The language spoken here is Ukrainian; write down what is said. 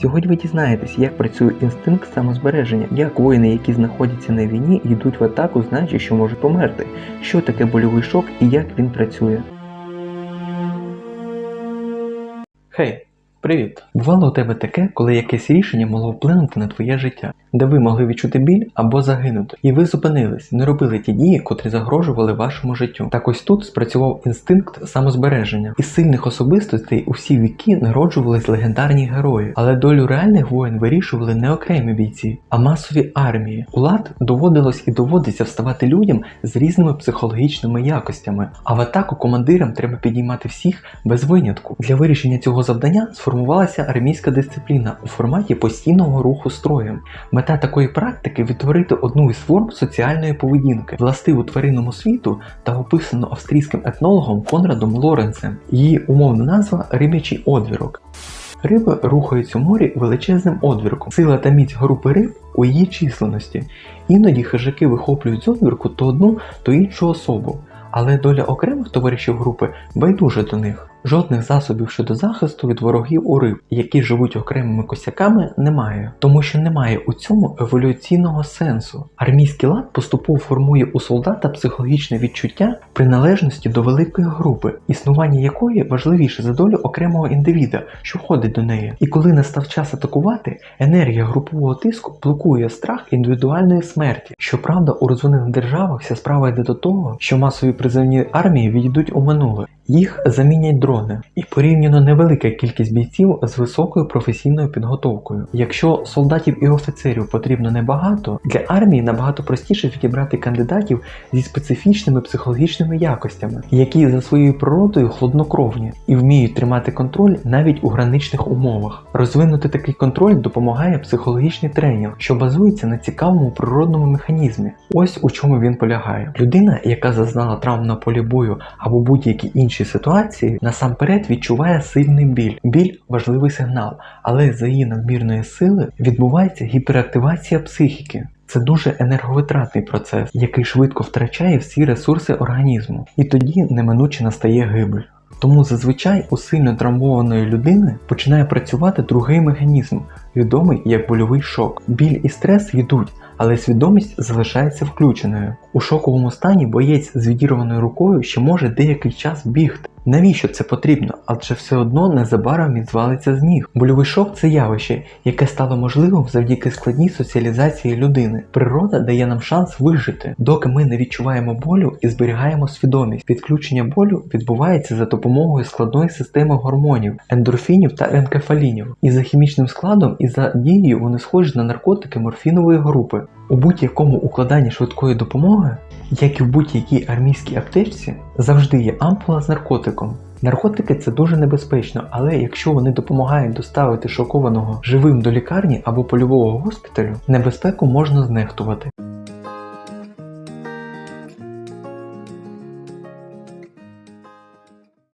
Сьогодні ви дізнаєтесь, як працює інстинкт самозбереження, як воїни, які знаходяться на війні, йдуть в атаку, знаючи, що можуть померти, що таке больовий шок і як він працює. Хей, привіт! Бувало у тебе таке, коли якесь рішення могло вплинути на твоє життя, де ви могли відчути біль або загинути, і ви зупинились, не робили ті дії, котрі загрожували вашому життю. Так ось тут спрацював інстинкт самозбереження. Із сильних особистостей у всі віки народжувались легендарні герої, але долю реальних воїн вирішували не окремі бійці, а масові армії. У лад доводилось і доводиться вставати людям з різними психологічними якостями, а в атаку командирам треба підіймати всіх без винятку. Для вирішення цього завдання сформувалася армійська дисципліна у форматі постійного руху строєм. Мета такої практики відтворити одну із форм соціальної поведінки, властиву тваринному світу та описану австрійським етнологом Конрадом Лоренцем. Її умовна назва рибячий одвірок. Риби рухаються у морі величезним одвірком. Сила та міць групи риб у її численності. Іноді хижаки вихоплюють з одвірку то одну, то іншу особу. Але доля окремих товаришів групи байдужа до них. Жодних засобів щодо захисту від ворогів у риб, які живуть окремими косяками, немає, тому що немає у цьому еволюційного сенсу. Армійський лад поступово формує у солдата психологічне відчуття приналежності до великої групи, існування якої важливіше за долю окремого індивіда, що входить до неї. І коли настав час атакувати, енергія групового тиску блокує страх індивідуальної смерті. Щоправда, у розвинених державах вся справа йде до того, що масові призовні армії відійдуть у минуле. Їх замінять дрони і порівняно невелика кількість бійців з високою професійною підготовкою. Якщо солдатів і офіцерів потрібно небагато, для армії набагато простіше відібрати кандидатів зі специфічними психологічними якостями, які за своєю природою хладнокровні і вміють тримати контроль навіть у граничних умовах. Розвинути такий контроль допомагає психологічний тренінг, що базується на цікавому природному механізмі. Ось у чому він полягає. Людина, яка зазнала травм на полі бою або будь-які інші ситуації, насамперед відчуває сильний біль. Біль важливий сигнал, але за її надмірної сили відбувається гіперактивація психіки. Це дуже енерговитратний процес, який швидко втрачає всі ресурси організму, і тоді неминуче настає гибель. Тому зазвичай у сильно травмованої людини починає працювати другий механізм, відомий як больовий шок. Біль і стрес йдуть, але свідомість залишається включеною. У шоковому стані боєць з відірваною рукою ще може деякий час бігти. Навіщо це потрібно? Адже все одно незабаром він звалиться з ніг. Больовий шок це явище, яке стало можливим завдяки складній соціалізації людини. Природа дає нам шанс вижити, доки ми не відчуваємо болю і зберігаємо свідомість. Підключення болю відбувається за допомогою складної системи гормонів, ендорфінів та енкефалінів. І за хімічним складом, і за дією вони схожі на наркотики морфінової групи. У будь-якому укладанні швидкої допомоги, як і в будь-якій армійській аптечці, завжди є ампула з наркотиком. Наркотики це дуже небезпечно, але якщо вони допомагають доставити шокованого живим до лікарні або польового госпіталю, небезпеку можна знехтувати.